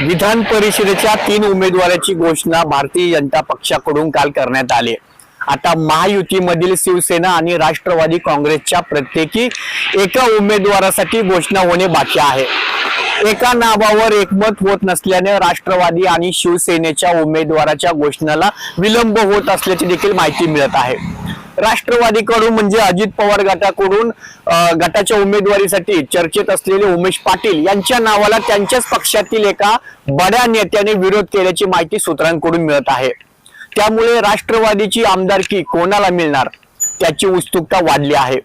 विधान परिषदेच्या तीन उमेदवाराची घोषणा भारतीय जनता पक्षाकडून काल करण्यात आली. आता महायुतीमधील शिवसेना आणि राष्ट्रवादी काँग्रेसच्या प्रत्येकी एका उमेदवारासाठी घोषणा होणे बाकी आहे. एका नावावर एकमत होत नसल्याने राष्ट्रवादी आणि शिवसेनेच्या उमेदवाराच्या घोषणाला विलंब होत असल्याची देखील माहिती मिळत आहे. राष्ट्रवादीकडून म्हणजे अजित पवार गटाकडून गटाच्या उमेदवारीसाठी चर्चेत असलेले उमेश पाटील यांच्या नावाला त्यांच्याच पक्षातील एका बड्या नेत्याने विरोध केल्याची माहिती सूत्रांकडून मिळत आहे. त्यामुळे राष्ट्रवादीची आमदारकी कोणाला मिळणार त्याची उत्सुकता वाढली आहे.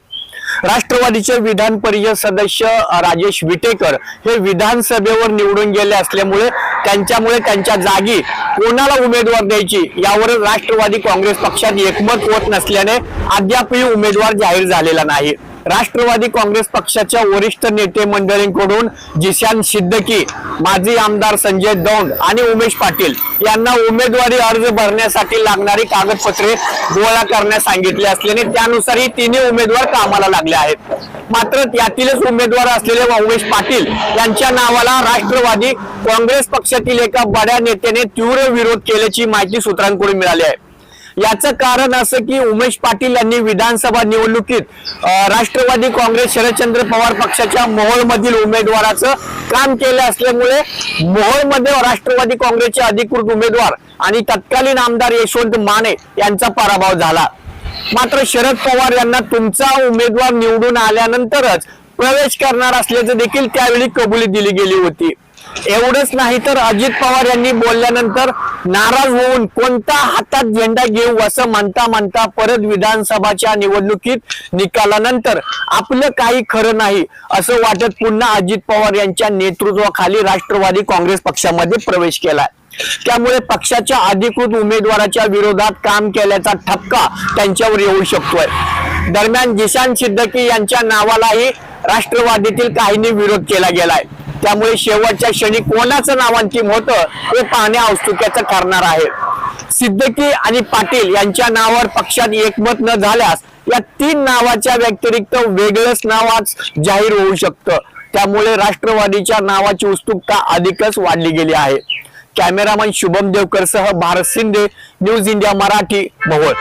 राष्ट्रवादीचे विधान परिषद सदस्य राजेश विटेकर हे विधानसभेवर निवडून गेले असल्यामुळे त्यांच्यामुळे त्यांच्या जागी कोणाला उमेदवार द्यायची यावर राष्ट्रवादी काँग्रेस पक्षात एकमत होत नसल्याने अद्यापही उमेदवार जाहीर झालेला नाही. राष्ट्रवादी काँग्रेस पक्षाच्या वरिष्ठ नेते मंडळींकडून जिशान सिद्दकी माजी आमदार संजय दौंड आणि उमेश पाटील यांना उमेदवारी अर्ज भरण्यासाठी लागणारी कागदपत्रे गोळा करण्यास सांगितले असल्याने त्यानुसार ही तिन्ही उमेदवार कामाला लागले आहेत. मात्र त्यातीलच उमेदवार असलेले उमेश पाटील यांच्या नावाला राष्ट्रवादी काँग्रेस पक्षातील एका बड्या नेत्याने तीव्र विरोध केल्याची माहिती सूत्रांकडून मिळाली आहे. याचं कारण असं की उमेश पाटील यांनी विधानसभा निवडणुकीत राष्ट्रवादी काँग्रेस शरदचंद्र पवार पक्षाच्या मोहोळमधील उमेदवाराचं काम केलं असल्यामुळे मोहोळमध्ये राष्ट्रवादी काँग्रेसचे अधिकृत उमेदवार आणि तत्कालीन आमदार यशवंत माने यांचा पराभव झाला. मात्र शरद पवार यांना तुमचा उमेदवार निवडून आल्यानंतरच प्रवेश करणार असल्याचं देखील त्यावेळी कबुली दिली गेली होती. एवढंच नाही तर अजित पवार यांनी बोलल्यानंतर नाराज होऊन कोणता हातात झेंडा घेऊ असं म्हणता म्हणता परत विधानसभाच्या निवडणुकीत निकालानंतर आपलं काही खरं नाही असं वाटत पुन्हा अजित पवार यांच्या नेतृत्वाखाली राष्ट्रवादी काँग्रेस पक्षामध्ये प्रवेश केलाय. त्यामुळे पक्षाच्या अधिकृत उमेदवाराच्या विरोधात काम केल्याचा ठपका त्यांच्यावर येऊ शकतोय. दरम्यान जिशान सिद्दकी यांच्या नावालाही राष्ट्रवादीतील काहींनी विरोध केला गेलाय. त्यामुळे शेवटच्या क्षणी कोणाचं नामांकित होतं हे पाहणे औत्सुक्याचं ठरणार आहे. सिद्दकी आणि पाटील यांच्या नावावर पक्षात एकमत न झाल्यास या तीन नावाच्या व्यतिरिक्त वेगळंच नाव आज जाहीर होऊ शकतं. त्यामुळे राष्ट्रवादीच्या नावाची उत्सुकता अधिकच वाढली गेली आहे. कॅमेरामन शुभम देवकर सह भारत शिंदे न्यूज इंडिया मराठी भोवळ.